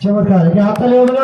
చమత్కారం అత్తలేవుగా